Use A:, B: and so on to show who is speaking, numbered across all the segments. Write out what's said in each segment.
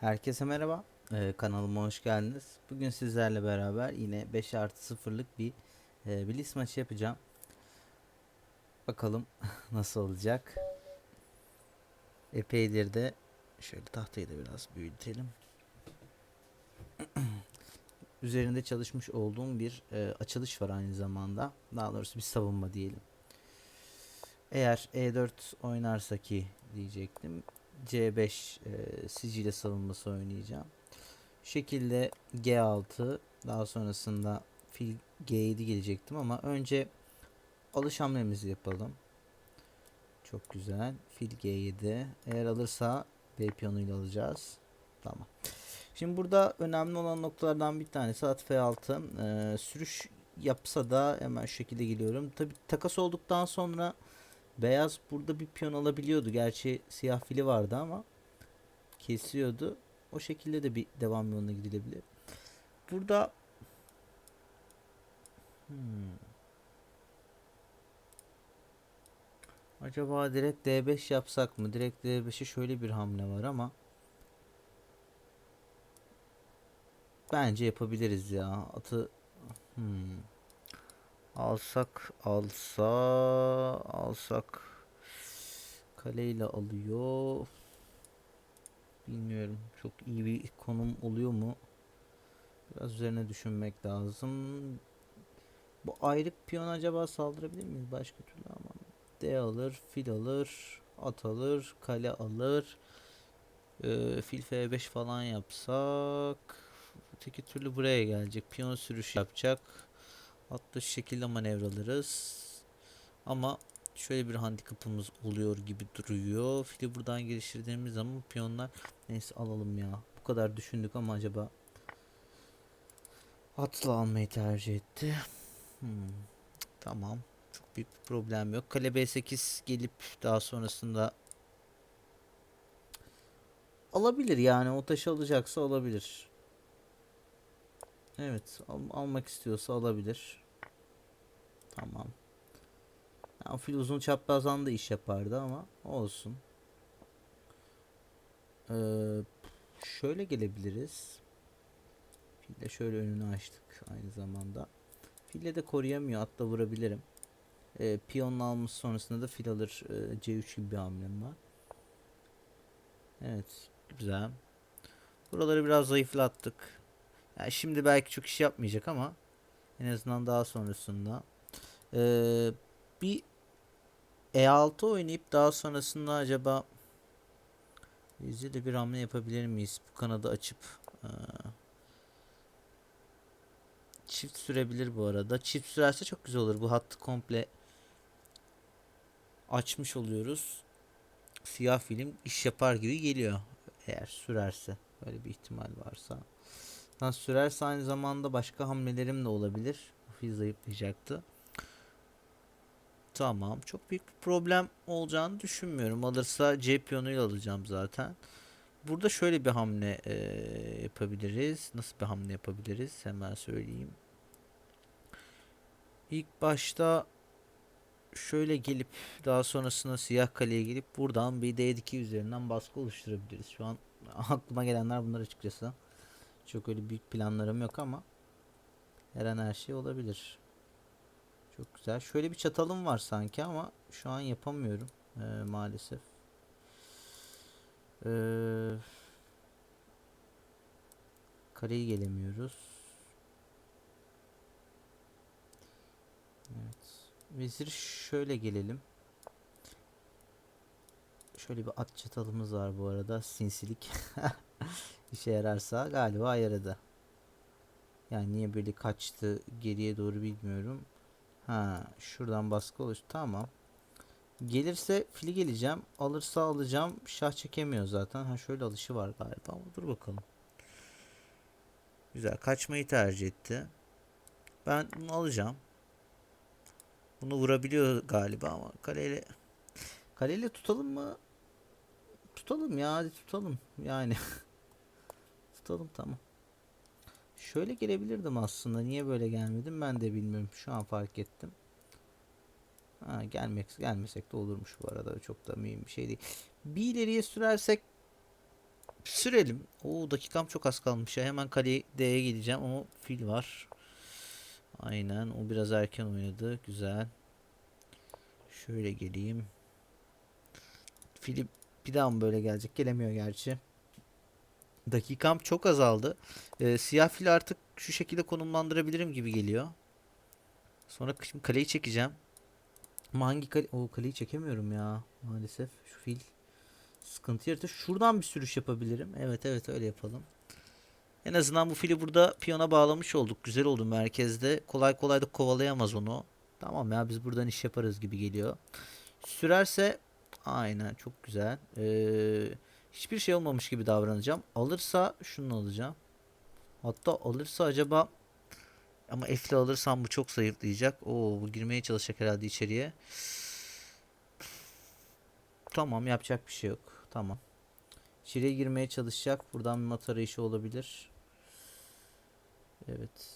A: Herkese merhaba. Ee, kanalıma hoş geldiniz. Bugün sizlerle beraber yine 5 artı 0'lık bir e, Blitz maçı yapacağım. Bakalım nasıl olacak. Epeydir de şöyle tahtayı da biraz büyütelim. Üzerinde çalışmış olduğum bir e, açılış var aynı zamanda. Daha doğrusu bir savunma diyelim. Eğer E4 oynarsa ki diyecektim. C5 e, sicilya savunması oynayacağım. Şu şekilde G6 daha sonrasında fil G7 gelecektim ama önce alış hamlemizi yapalım. Çok güzel. Fil G7. Eğer alırsa B piyonuyla alacağız. Tamam. Şimdi burada önemli olan noktalardan bir tanesi at F6. Ee, sürüş yapsa da hemen şu şekilde geliyorum. Tabi takas olduktan sonra Beyaz burada bir piyon alabiliyordu. Gerçi siyah fili vardı ama kesiyordu. O şekilde de bir devam yoluna gidilebilir. Burada hmm. Acaba direkt D5 yapsak mı? Direkt D5'e şöyle bir hamle var ama Bence yapabiliriz ya. Atı hmm. Alsak alsa alsak kaleyle alıyor. Bilmiyorum. Çok iyi bir konum oluyor mu? Biraz üzerine düşünmek lazım. Bu ayrık piyon acaba saldırabilir miyiz başka türlü ama D alır, fil alır, at alır, kale alır. Ee, fil F5 falan yapsak öteki türlü buraya gelecek. Piyon sürüş yapacak. Atlı şekilde manevralarız. Ama şöyle bir handikapımız oluyor gibi duruyor. Fili buradan geliştirdiğimiz zaman piyonlar neyse alalım ya. Bu kadar düşündük ama acaba atla almayı tercih etti. Hmm, tamam. Çok büyük bir problem yok. Kale B8 gelip daha sonrasında alabilir yani o taşı alacaksa alabilir. Evet al almak istiyorsa alabilir. Tamam. Yani fil uzun çaprazdan da iş yapardı ama olsun. Ee, şöyle gelebiliriz. Fille şöyle önünü açtık aynı zamanda. Fille de koruyamıyor. Atla vurabilirim. Ee, piyonun alması sonrasında da fil alır. Ee, C3 gibi bir hamlem var. Evet. Güzel. Buraları biraz zayıflattık. Yani şimdi belki çok iş yapmayacak ama en azından daha sonrasında. Ee, bir E6 oynayıp daha sonrasında acaba de bir hamle yapabilir miyiz? Bu kanadı açıp ee, çift sürebilir bu arada. Çift sürerse çok güzel olur. Bu hattı komple açmış oluyoruz. Siyah film iş yapar gibi geliyor. Eğer sürerse. Böyle bir ihtimal varsa. Ha, sürerse aynı zamanda başka hamlelerim de olabilir. Fil zayıflayacaktı. Tamam. Çok büyük bir problem olacağını düşünmüyorum. Alırsa C piyonuyla alacağım zaten. Burada şöyle bir hamle e, yapabiliriz. Nasıl bir hamle yapabiliriz? Hemen söyleyeyim. İlk başta şöyle gelip daha sonrasında siyah kaleye gelip buradan bir D2 üzerinden baskı oluşturabiliriz. Şu an aklıma gelenler bunlar açıkçası. Çok öyle büyük planlarım yok ama her an her şey olabilir. Çok güzel. Şöyle bir çatalım var sanki ama şu an yapamıyorum ee, maalesef. Ee, kareyi gelemiyoruz. Evet. Vezir şöyle gelelim. Şöyle bir at çatalımız var bu arada. Sinsilik. İşe yararsa galiba yaradı. Yani niye böyle kaçtı geriye doğru bilmiyorum. Ha şuradan baskı oluştu. Tamam. Gelirse fili geleceğim. Alırsa alacağım. Şah çekemiyor zaten. Ha şöyle alışı var galiba. Dur bakalım. Güzel. Kaçmayı tercih etti. Ben bunu alacağım. Bunu vurabiliyor galiba ama kaleyle kaleyle tutalım mı? Tutalım ya hadi tutalım. Yani tutalım tamam. Şöyle gelebilirdim aslında. Niye böyle gelmedim ben de bilmiyorum. Şu an fark ettim. Ha, gelmek gelmesek de olurmuş bu arada. Çok da mühim bir şey değil. Bir ileriye sürersek sürelim. Oo dakikam çok az kalmış ya. Hemen kale D'ye gideceğim ama fil var. Aynen. O biraz erken oynadı. Güzel. Şöyle geleyim. Filip bir daha mı böyle gelecek? Gelemiyor gerçi. Dakikam çok azaldı. Ee, siyah fili artık şu şekilde konumlandırabilirim gibi geliyor. Sonra şimdi kaleyi çekeceğim. Ama hangi kale... O kaleyi çekemiyorum ya. Maalesef. Şu fil sıkıntı yaratır. Şuradan bir sürüş yapabilirim. Evet evet öyle yapalım. En azından bu fili burada piyona bağlamış olduk. Güzel oldu merkezde. Kolay kolay da kovalayamaz onu. Tamam ya biz buradan iş yaparız gibi geliyor. Sürerse aynen çok güzel. Ee, hiçbir şey olmamış gibi davranacağım. Alırsa şunu alacağım. Hatta alırsa acaba ama F'le alırsam bu çok zayıflayacak. Oo bu girmeye çalışacak herhalde içeriye. Tamam yapacak bir şey yok. Tamam. İçeriye girmeye çalışacak. Buradan bir mat arayışı olabilir. Evet.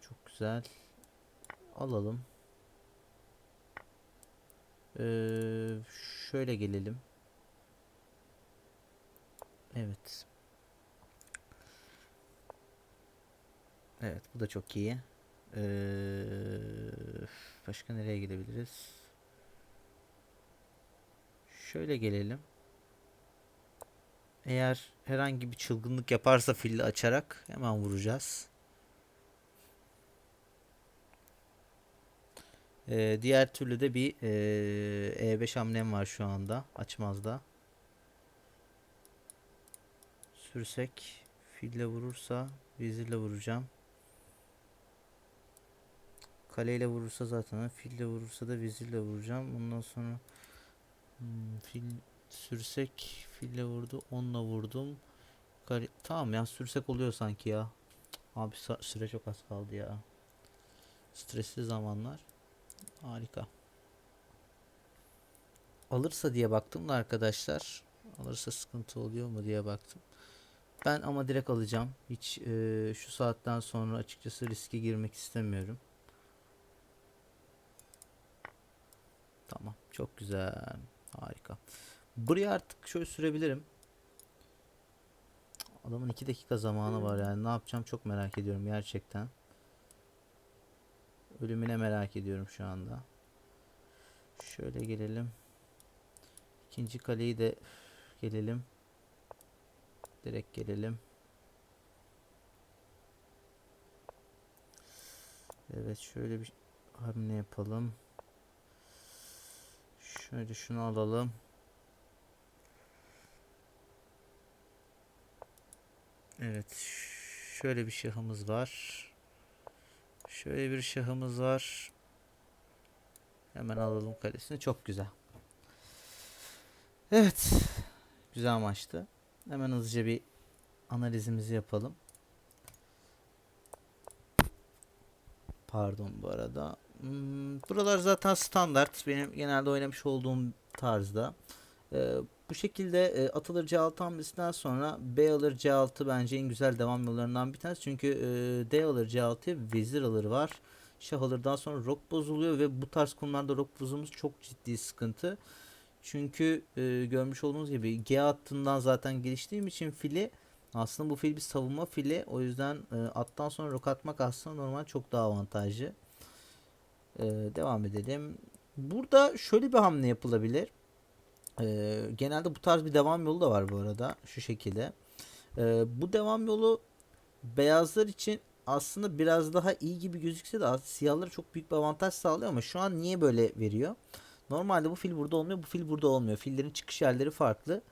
A: Çok güzel. Alalım. Ee, şöyle gelelim. Evet. Evet bu da çok iyi. Ee, başka nereye gidebiliriz? Şöyle gelelim. Eğer herhangi bir çılgınlık yaparsa filli açarak hemen vuracağız. Ee, diğer türlü de bir ee, E5 hamlem var şu anda. Açmazda. Sürsek fille vurursa vezirle vuracağım. Kaleyle vurursa zaten fille vurursa da vezirle vuracağım. Ondan sonra hmm, fil sürsek fille vurdu. Onunla vurdum. Kale... Tamam ya sürsek oluyor sanki ya. Abi süre çok az kaldı ya. Stresli zamanlar. Harika. Alırsa diye baktım da arkadaşlar. Alırsa sıkıntı oluyor mu diye baktım. Ben ama direkt alacağım. Hiç e, şu saatten sonra açıkçası riske girmek istemiyorum. Tamam. Çok güzel. Harika. Buraya artık şöyle sürebilirim. Adamın 2 dakika zamanı var yani. Ne yapacağım çok merak ediyorum gerçekten. Ölümüne merak ediyorum şu anda. Şöyle gelelim. İkinci kaleyi de gelelim. Direkt gelelim. Evet şöyle bir hamle yapalım. Şöyle şunu alalım. Evet. Şöyle bir şahımız var. Şöyle bir şahımız var. Hemen alalım kalesini. Çok güzel. Evet. Güzel maçtı. Hemen hızlıca bir analizimizi yapalım. Pardon bu arada. Hmm, buralar zaten standart. Benim genelde oynamış olduğum tarzda. Ee, bu şekilde e, at alır C6 hamlesinden sonra B alır C6 bence en güzel devam yollarından bir tanesi. Çünkü e, D alır C6'ya vezir alır var. Şah alırdan sonra rok bozuluyor ve bu tarz konularda rok bozulması çok ciddi sıkıntı. Çünkü e, görmüş olduğunuz gibi G hattından zaten geliştiğim için fili aslında bu fil bir savunma fili. O yüzden e, attan sonra rok atmak aslında normal çok daha avantajlı. E, devam edelim. Burada şöyle bir hamle yapılabilir. E, genelde bu tarz bir devam yolu da var bu arada. Şu şekilde. E, bu devam yolu beyazlar için aslında biraz daha iyi gibi gözükse de siyahlara çok büyük bir avantaj sağlıyor ama şu an niye böyle veriyor? Normalde bu fil burada olmuyor, bu fil burada olmuyor. Fillerin çıkış yerleri farklı.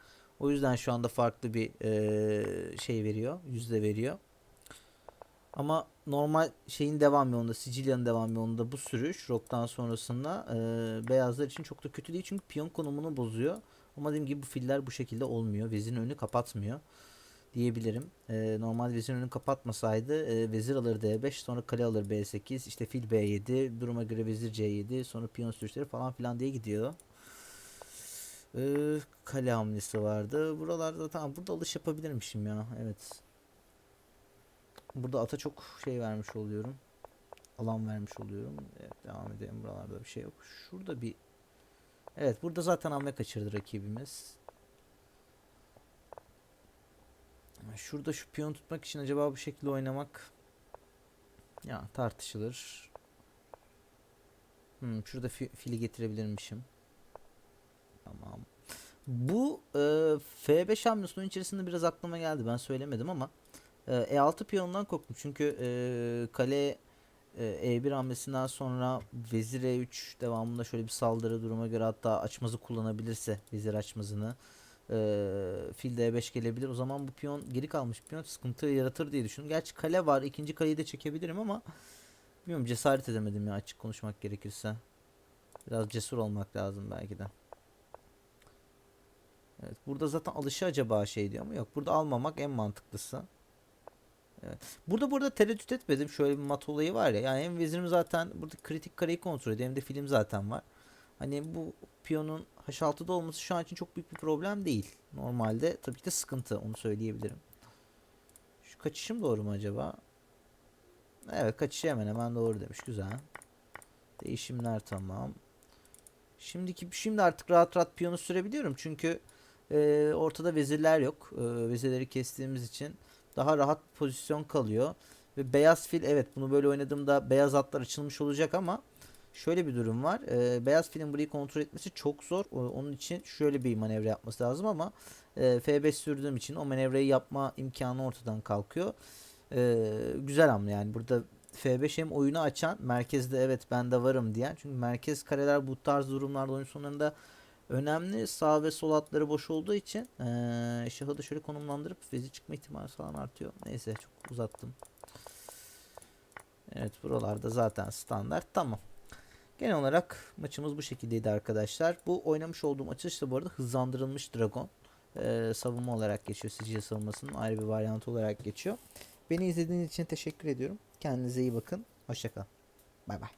A: O yüzden şu anda farklı bir e, şey veriyor, yüzde veriyor. Ama normal şeyin devam yolunda, Sicilya'nın devam yolunda bu sürüş Rock'tan sonrasında e, beyazlar için çok da kötü değil çünkü piyon konumunu bozuyor. Ama dediğim gibi bu filler bu şekilde olmuyor. Vezirin önünü kapatmıyor diyebilirim. E, normal vezirin önünü kapatmasaydı e, vezir alır D5 sonra kale alır B8 işte fil B7 duruma göre vezir C7 sonra piyon sürüşleri falan filan diye gidiyor. Ee, kale hamlesi vardı. Buralarda tamam burada alış yapabilirmişim ya. Evet. Burada ata çok şey vermiş oluyorum. Alan vermiş oluyorum. Evet devam edelim. Buralarda bir şey yok. Şurada bir Evet burada zaten hamle kaçırdı rakibimiz. Şurada şu piyon tutmak için acaba bu şekilde oynamak ya tartışılır. Hmm, şurada fi- fili getirebilirmişim. Tamam. Bu e, F5 hamlesinin içerisinde biraz aklıma geldi. Ben söylemedim ama e, E6 piyonundan korktum. Çünkü e, kale e, E1 hamlesinden sonra vezir E3 devamında şöyle bir saldırı duruma göre hatta açmazı kullanabilirse vezir açmazını e, fil D5 gelebilir. O zaman bu piyon geri kalmış piyon sıkıntı yaratır diye düşündüm. Gerçi kale var. ikinci kaleyi de çekebilirim ama bilmiyorum cesaret edemedim ya açık konuşmak gerekirse. Biraz cesur olmak lazım belki de. Evet, burada zaten alışı acaba şey diyor ama yok. Burada almamak en mantıklısı. Evet. Burada burada tereddüt etmedim. Şöyle bir mat olayı var ya. Yani hem vezirim zaten burada kritik kareyi kontrol ediyor hem de film zaten var. Hani bu piyonun H6'da olması şu an için çok büyük bir problem değil. Normalde tabii ki de sıkıntı onu söyleyebilirim. Şu kaçışım doğru mu acaba? Evet kaçışı hemen hemen doğru demiş. Güzel. Değişimler tamam. Şimdiki şimdi artık rahat rahat piyonu sürebiliyorum. Çünkü e, ortada vezirler yok. E, vezirleri kestiğimiz için daha rahat pozisyon kalıyor. Ve beyaz fil evet bunu böyle oynadığımda beyaz atlar açılmış olacak ama şöyle bir durum var. E, beyaz filin burayı kontrol etmesi çok zor. O- onun için şöyle bir manevra yapması lazım ama e, F5 sürdüğüm için o manevrayı yapma imkanı ortadan kalkıyor. E, güzel hamle yani burada F5 hem oyunu açan merkezde evet ben de varım diyen çünkü merkez kareler bu tarz durumlarda oyun sonlarında önemli sağ ve sol hatları boş olduğu için eee şahı da şöyle konumlandırıp vezir çıkma ihtimali falan artıyor. Neyse çok uzattım. Evet buralarda zaten standart tamam. Genel olarak maçımız bu şekildeydi arkadaşlar. Bu oynamış olduğum açılış da bu arada hızlandırılmış Dragon. Eee, savunma olarak geçiyor. Sicilya savunmasının ayrı bir varyantı olarak geçiyor. Beni izlediğiniz için teşekkür ediyorum. Kendinize iyi bakın. Hoşçakalın. Bay bay.